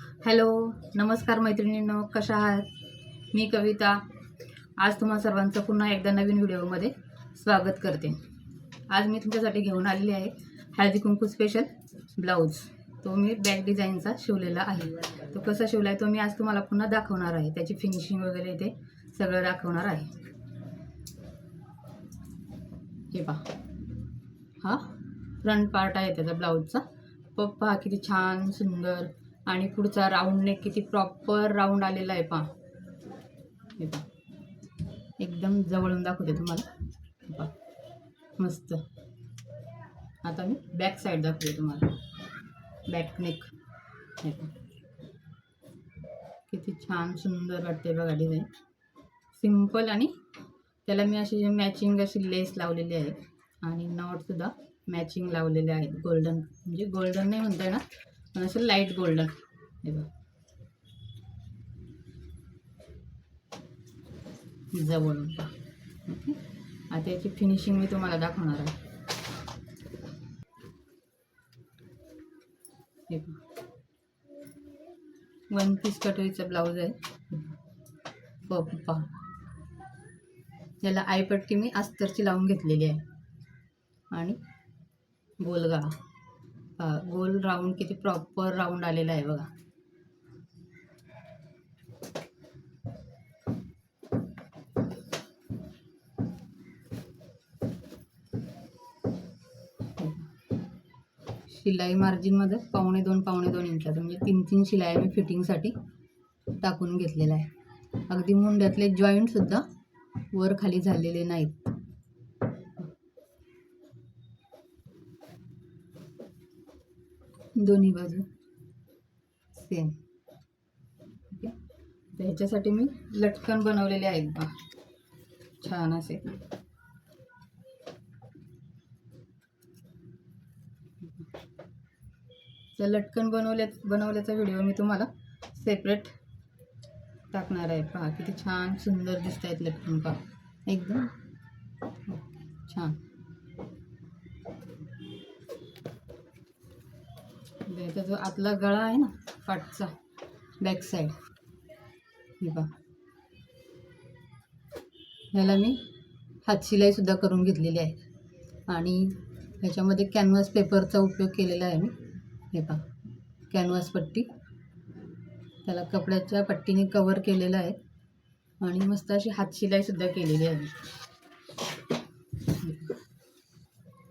Hello नमस्कार मैत्रिणींनो कशा आहात? मी कविता. आज तुम्हा सर्वांचं पुन्हा एकदा नवीन व्हिडिओमध्ये स्वागत करते. आज मी तुमच्यासाठी घेऊन आलेली आहे हळदी कुंकू स्पेशल ब्लाऊज तो मी बॅक डिझाईनचा शिवलेला आहे. तो कसा शिवला आहे तो मी आज तुम्हाला पुन्हा दाखवणार आहे. त्याची फिनिशिंग वगैरे ते सगळं दाखवणार आहे. हे पहा. हा? फ्रंट पार्ट आहे त्याचा ब्लाऊजचा पप्पा किती छान सुंदर. आणि पुढचा राऊंड नेक किती प्रॉपर राऊंड आलेला आहे पहा. हे पहा. एकदम जवळून दाखवते तुम्हाला. पा पहा. मस्त. आता मी बॅक साईड दाखवते तुम्हाला. बॅक नेक हे पा किती छान सुंदर वाटते बघा डिझाईन सिंपल आणि त्याला मी अशी मॅचिंग अशी लेस लावलेली आहे. आणि नॉटसुद्धा मॅचिंग लावलेले आहेत. गोल्डन म्हणजे गोल्डन नाही म्हणता येणार पण असं लाइट गोल्डन हे बघ. जवळून पहा. ओके. आता याची फिनिशिंग मी तुम्हाला दाखवणार आहे. हे वन पीस कटोरीचा ब्लाऊज आहे. पप्पा पहा. याला आईपट्टी मी अस्तरची लावून घेतलेली आहे. आणि गोलगाळा गोल राऊंड किती प्रॉपर राऊंड आलेला आहे बघा. शिलाई मार्जिनमध्ये पावणे दोन पावणे दोन इंचाचं म्हणजे तीन तीन शिलाई मी फिटिंगसाठी टाकून घेतलेला आहे. अगदी मुंड्यातले जॉईंटसुद्धा वर खाली झालेले नाहीत. दोन्ही बाजू. सेम ओके तर ह्याच्यासाठी मी लटकन बनवलेले आहेत बा छान असे. तर लटकन बनवल्या बनवल्याचा व्हिडिओ मी तुम्हाला सेपरेट टाकणार आहे. पहा किती छान सुंदर दिसत आहेत लटकन. पहा. एकदम. छान त्याचा जो आतला गळा आहे ना फाटचा बॅक साईड हे बघा. ह्याला मी हातशिलाईसुद्धा करून घेतलेली आहे. आणि ह्याच्यामध्ये कॅनव्हास पेपरचा उपयोग केलेला आहे मी. हे पहा कॅनव्हास पट्टी. त्याला कपड्याच्या पट्टीने कवर केलेलं आहे. आणि मस्त अशी हातशिलाईसुद्धा केलेली आहे.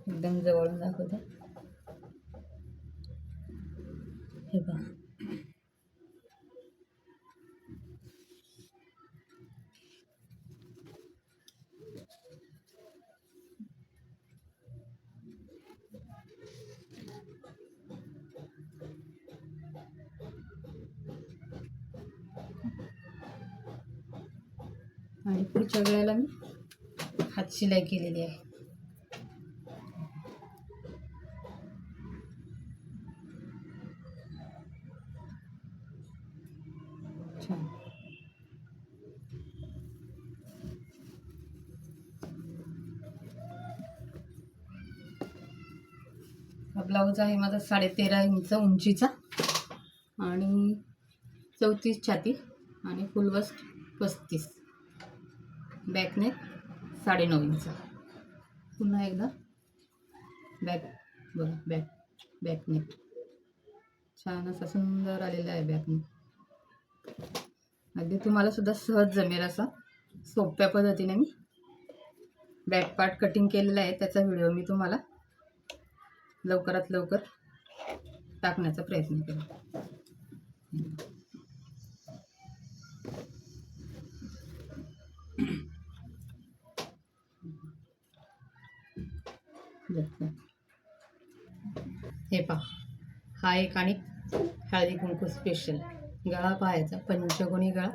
एकदम जवळून दाखवते. हे पहा आणि पुढच्या वेळेला मी हात शिलाई केलेली आहे छान हा ब्लाऊज आहे माझा साडेतेरा इंच उंचीचा. आणि चौतीस छाती आणि फुल बस्ट पस्तीस बॅकने साडेनऊ इंच. पुन्हा एकदा बॅक बघा बॅक बॅकनेक छान असा सुंदर आलेला आहे बॅकनेक अगदी तुम्हाला सुद्धा सहज जमेल असा. सोप्या पद्धतीने मी बॅक पार्ट कटिंग केलेला आहे त्याचा व्हिडिओ मी तुम्हाला लवकरात लवकर टाकण्याचा प्रयत्न केला हे पहा. हा एक आणि हळदी कुंकू स्पेशल गळा पाहायचा. पंचगुणी गळा.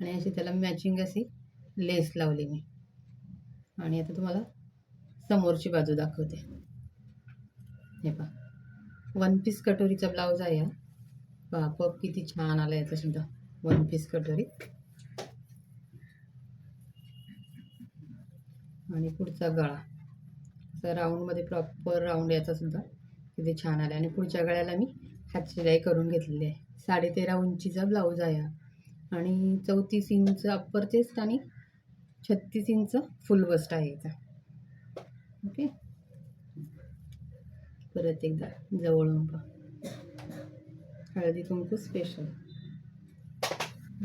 आणि अशी त्याला मॅचिंग अशी लेस लावली मी. आणि आता तुम्हाला समोरची बाजू दाखवते. हे पहा. वन पीस कटोरीचा ब्लाऊज आहे हा. पहा पप किती छान आला याचा सुद्धा. वन पीस कटोरी. आणि पुढचा गळा. असा राऊंडमध्ये प्रॉपर राऊंड याचा सुद्धा किती छान आला. आणि पुढच्या गळ्याला मी हातशिलाई करून घेतलेली आहे. साडेतेरा उंचीचा ब्लाऊज आहे हा. आणि चौतीस इंच अप्पर चेस्ट आणि छत्तीस इंच फुल बस्ट आहे याचा. ओके परत एकदा जवळून पहा. हळदी कुंकू स्पेशल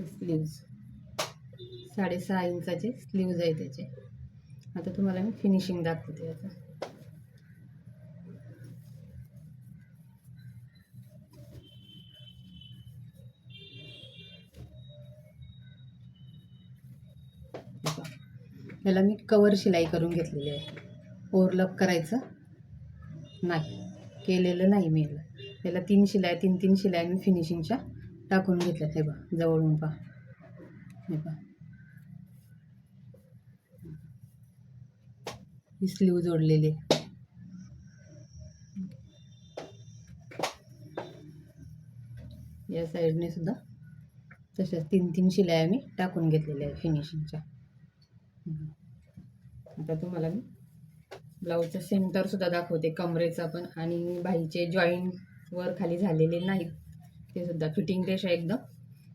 स्लीव्ज साडेसहा इंचाचे स्लीव्ज आहे त्याचे. आता तुम्हाला मी फिनिशिंग दाखवते आता. याला मी कवर शिलाई करून घेतलेली आहे. ओव्हरलप करायचं. नाही. केलेलं नाही मी याला याला तीन शिलाई तीन तीन शिलाई मी फिनिशिंगच्या टाकून घेतल्या हे बा जवळून पहा. हे पहा. ही स्लीव जोडलेली आहे. या साईडने सुद्धा तशाच तीन तीन शिलाई मी टाकून घेतलेल्या आहे फिनिशिंगच्या आता तुम्हाला मी ब्लाऊजचं सेंटर सुद्धा दाखवते कमरेचा पण. आणि बाईचे जॉईंट वर खाली झालेले नाहीत. ते सुद्धा फिटिंग रेषा एकदम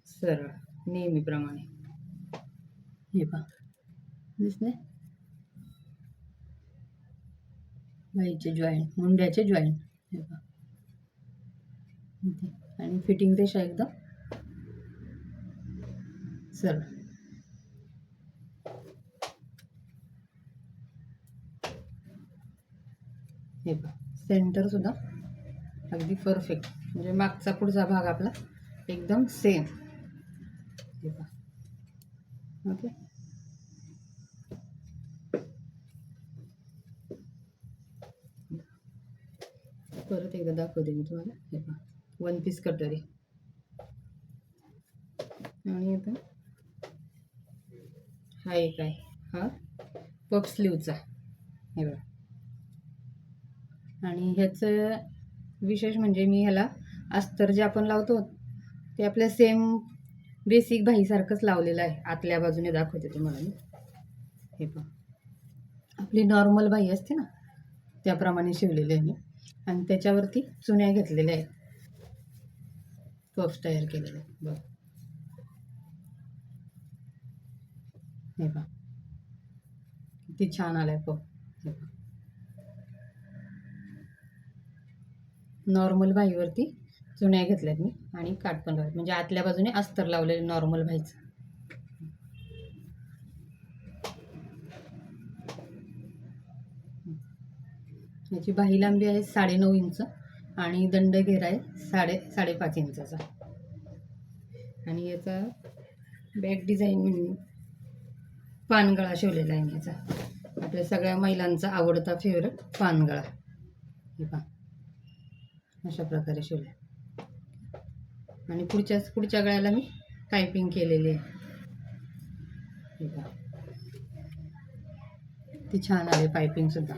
सरळ नेहमीप्रमाणे. हे पहा. दिसले बाईचे जॉईंट मुंड्याचे जॉईंट हे पहा. आणि फिटिंग रेषा एकदम सरळ. हे बघ सेंटरसुद्धा अगदी परफेक्ट म्हणजे मागचा पुढचा भाग आपला एकदम सेम हे पहा ओके परत एकदा दाखवते मी तुम्हाला. हे पहा वन पीस कटोरी आणि आता हा एक आहे. हा? पप स्लीवचा हे बघा. आणि ह्याचं विशेष म्हणजे मी ह्याला अस्तर जे आपण लावतो ते आपल्या सेम बेसिक भाईसारखंच लावलेलं आहे. आतल्या बाजूने दाखवते तुम्हाला मी. हे पण आपली नॉर्मल बाई असते ना त्याप्रमाणे शिवलेले आहे मी. आणि त्याच्यावरती चुन्या घेतलेल्या आहेत. पफ तयार केलेले आहेत. बघ. हे बघ किती छान आलाय पफ हे बघ नॉर्मल भाईवरती चुन्या घेतल्यात मी आणि काठ पण लावले म्हणजे आतल्या बाजूने अस्तर लावलेले नॉर्मल भाईचं. याची बाही लांबी आहे साडेनऊ इंच आणि दंड घेरा आहे साडे साडेपाच इंचाचा. आणि याचा बॅक डिझाईन म्हणून पानगळा शिवलेला आहे मी याचा. आपल्या सगळ्या महिलांचा आवडता फेवरेट पानगळा. हे पहा. अशा प्रकारे शिवले आणि पुढच्याच पुढच्या गळ्याला मी पायपिंग केलेली आहे. ती छान आहे पायपिंग सुद्धा.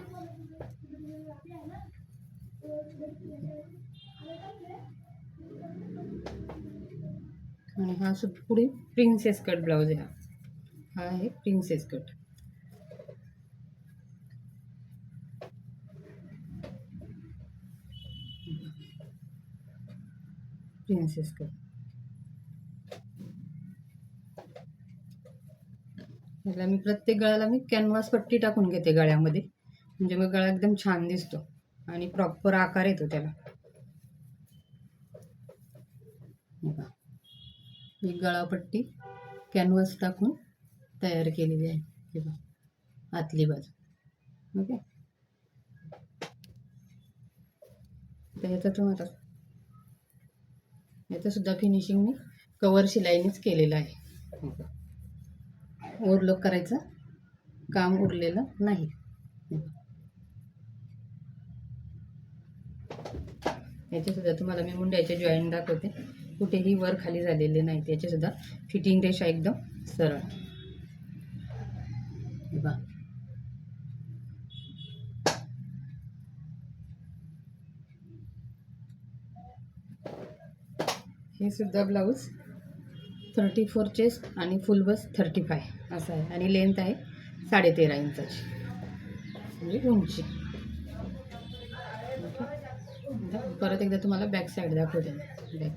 आणि हा सुद्धा पुढे प्रिन्सेस कट ब्लाऊज आहे हा. हा आहे प्रिन्सेस कट प्रिन्सेस कट याला मी प्रत्येक गळ्याला मी कॅनव्हास पट्टी टाकून घेते गळ्यामध्ये. म्हणजे मग गळा एकदम छान दिसतो आणि प्रॉपर आकार येतो त्याला. हे ही गळापट्टी कॅनव्हास टाकून तयार केलेली आहे. हे बघा आतली बाजू. ओके? तर याचं तुम्हाला याचं सुद्धा फिनिशिंग मी कवर शिलाईनेच केलेलं आहे. ओव्हरलोक करायचं काम उरलेलं नाही. याचे सुद्धा तुम्हाला मी मुंड्याचे जॉईंट दाखवते. कुठेही वर खाली झालेले नाही. त्याचे सुद्धा फिटिंग रेषा एकदम सरळ. हे हे सुद्धा ब्लाऊज थर्टी फोर चेस्ट आणि फुल बस थर्टी फाय असं आहे. आणि लेंथ आहे साडेतेरा इंचाची. म्हणजे उंची ओके. परत एकदा तुम्हाला बॅक साईड दाखवते बॅक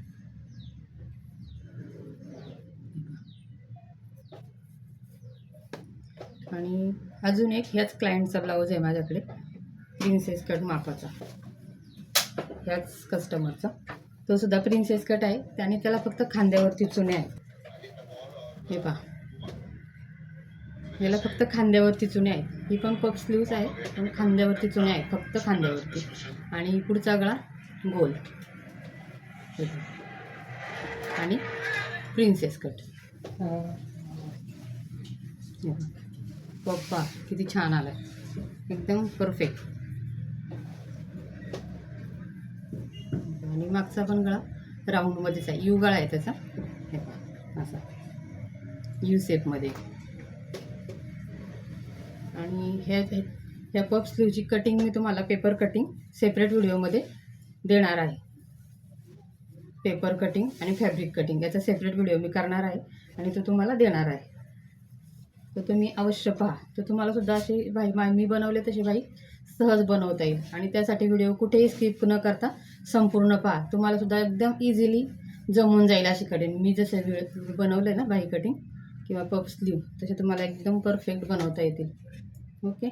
आणि अजून एक ह्याच क्लायंटचा ब्लाऊज आहे माझ्याकडे. प्रिन्सेस कट मापाचा. ह्याच कस्टमरचा तो सुद्धा प्रिन्सेस कट आहे. त्याने त्याला फक्त खांद्यावरती चुने आहेत. हे पहा. याला फक्त खांद्यावरती चुने आहेत. ही पण पफ स्लीव्स आहे पण खांद्यावरती चुने आहेत. फक्त खांद्यावरती. आणि पुढचा गळा गोल. हे आणि प्रिन्सेस कट पप्पा किती छान आलाय. एकदम परफेक्ट आणि मागचा पण गळा राऊंडमध्येच आहे. यू गळा आहे त्याचा. हे पहा, असा. यू शेपमध्ये आणि ह्या ह्या पप स्लीवची कटिंग मी तुम्हाला पेपर कटिंग सेपरेट व्हिडिओमध्ये देणार आहे. पेपर कटिंग आणि फॅब्रिक कटिंग याचा सेपरेट व्हिडिओ मी करणार आहे आणि तो तुम्हाला देणार आहे. तर तुम्ही अवश्य पहा. तर तुम्हाला सुद्धा अशी बाई मा मी बनवले तशी बाई सहज बनवता येईल. आणि त्यासाठी व्हिडिओ कुठेही स्किप न करता संपूर्ण पहा. तुम्हाला सुद्धा एकदम इझिली जमून जाईल अशी कटिंग मी जसं व्हिडिओ बनवलं ना बाई कटिंग किंवा पप स्लीव तसे तुम्हाला एकदम परफेक्ट बनवता येतील. ओके